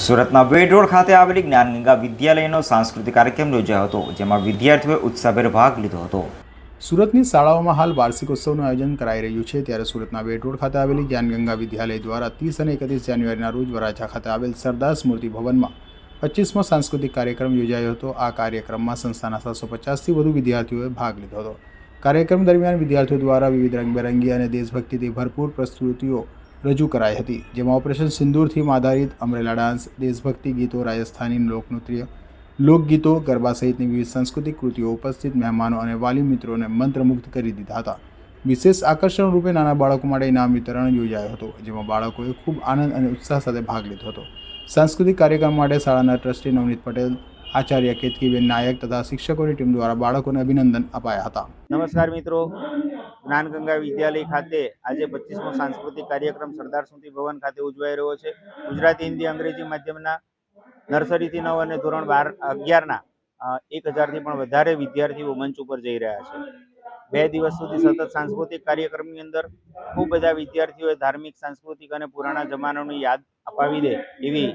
સુરતના વેડરોડ ખાતે આવેલી જ્ઞાનગંગા વિદ્યાલયનો સાંસ્કૃતિક કાર્યક્રમ યોજાયો હતો, જેમાં વિદ્યાર્થીઓએ ઉત્સાહભેર ભાગ લીધો હતો. સુરતની શાળાઓમાં હાલ વાર્ષિકોત્સવનું આયોજન કરાઈ રહ્યું છે, ત્યારે સુરતના બેટ ખાતે આવેલી જ્ઞાનગંગા વિદ્યાલય દ્વારા ત્રીસ અને એકત્રીસ જાન્યુઆરીના રોજ વરાછા ખાતે આવેલ સરદાર સ્મૃતિ ભવનમાં પચીસમો સાંસ્કૃતિક કાર્યક્રમ યોજાયો હતો. આ કાર્યક્રમમાં સંસ્થાના સાતસો પચાસથી વધુ વિદ્યાર્થીઓએ ભાગ લીધો હતો. કાર્યક્રમ દરમિયાન વિદ્યાર્થીઓ દ્વારા વિવિધ રંગબેરંગી અને દેશભક્તિથી ભરપૂર પ્રસ્તુતિઓ રજૂ કરાઈ હતી, જેમાં ઓપરેશન સિંદૂરથી આધારિત અમરેલા ડાન્સ, દેશભક્તિ ગીતો, રાજસ્થાની લોકનૃત્ય, લોકગીતો, ગરબા સહિતની વિવિધ સાંસ્કૃતિક કૃતિઓ ઉપસ્થિત મહેમાનો અને વાલી મિત્રોને મંત્રમુગ્ધ કરી દીધા હતા. વિશેષ આકર્ષણ રૂપે નાના બાળકો માટે ઇનામ વિતરણ યોજાયો હતો, જેમાં બાળકોએ ખૂબ આનંદ અને ઉત્સાહ સાથે ભાગ લીધો હતો. સાંસ્કૃતિક કાર્યક્રમ માટે શાળાના ટ્રસ્ટી નવનીત પટેલ આચાર્ય કેતકીબેન નાયક તથા શિક્ષકોની ટીમ દ્વારા બાળકોને અભિનંદન અપાયા હતા. નમસ્કાર મિત્રો. જ્ઞાનગંગા વિદ્યાલય ખાતે આજે પચીસમો સાંસ્કૃતિક કાર્યક્રમ સરદાર સ્મૃતિ ભવન ખાતે ઉજવાઈ રહ્યો છે. ગુજરાતી, હિન્દી, અંગ્રેજી માધ્યમના નર્સરીથી નવ અને ધોરણ બાર, અગિયારના એક હજારથી પણ વધારે વિદ્યાર્થીઓ મંચ ઉપર જઈ રહ્યા છે. બે દિવસ સુધી સતત સાંસ્કૃતિક કાર્યક્રમની અંદર ખૂબ બધા વિદ્યાર્થીઓએ ધાર્મિક, સાંસ્કૃતિક અને પુરાણા જમાનાની યાદ અપાવી દે એવી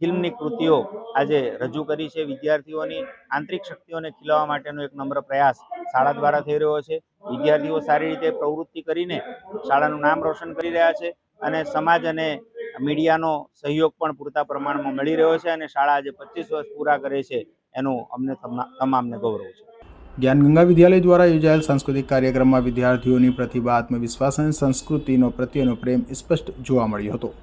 ફિલ્મની કૃતિઓ આજે રજૂ કરી છે. વિદ્યાર્થીઓની આંતરિક શક્તિઓને ખીલવા માટેનો એક નમ્ર પ્રયાસ શાળા દ્વારા થઈ રહ્યો છે. વિદ્યાર્થીઓ સારી રીતે પ્રવૃત્તિ કરીને શાળાનું નામ રોશન કરી રહ્યા છે અને સમાજ અને મીડિયાનો સહયોગ પણ પૂરતા પ્રમાણમાં મળી રહ્યો છે અને શાળા આજે પચીસ વર્ષ પૂરા કરે છે એનું અમને તમા- તમામને ગૌરવ છે. જ્ઞાનગંગા વિદ્યાલય દ્વારા યોજાયેલ સાંસ્કૃતિક કાર્યક્રમમાં વિદ્યાર્થીઓની પ્રતિભા, આત્મવિશ્વાસ અને સંસ્કૃતિનો પ્રત્યેનો પ્રેમ સ્પષ્ટ જોવા મળ્યો હતો.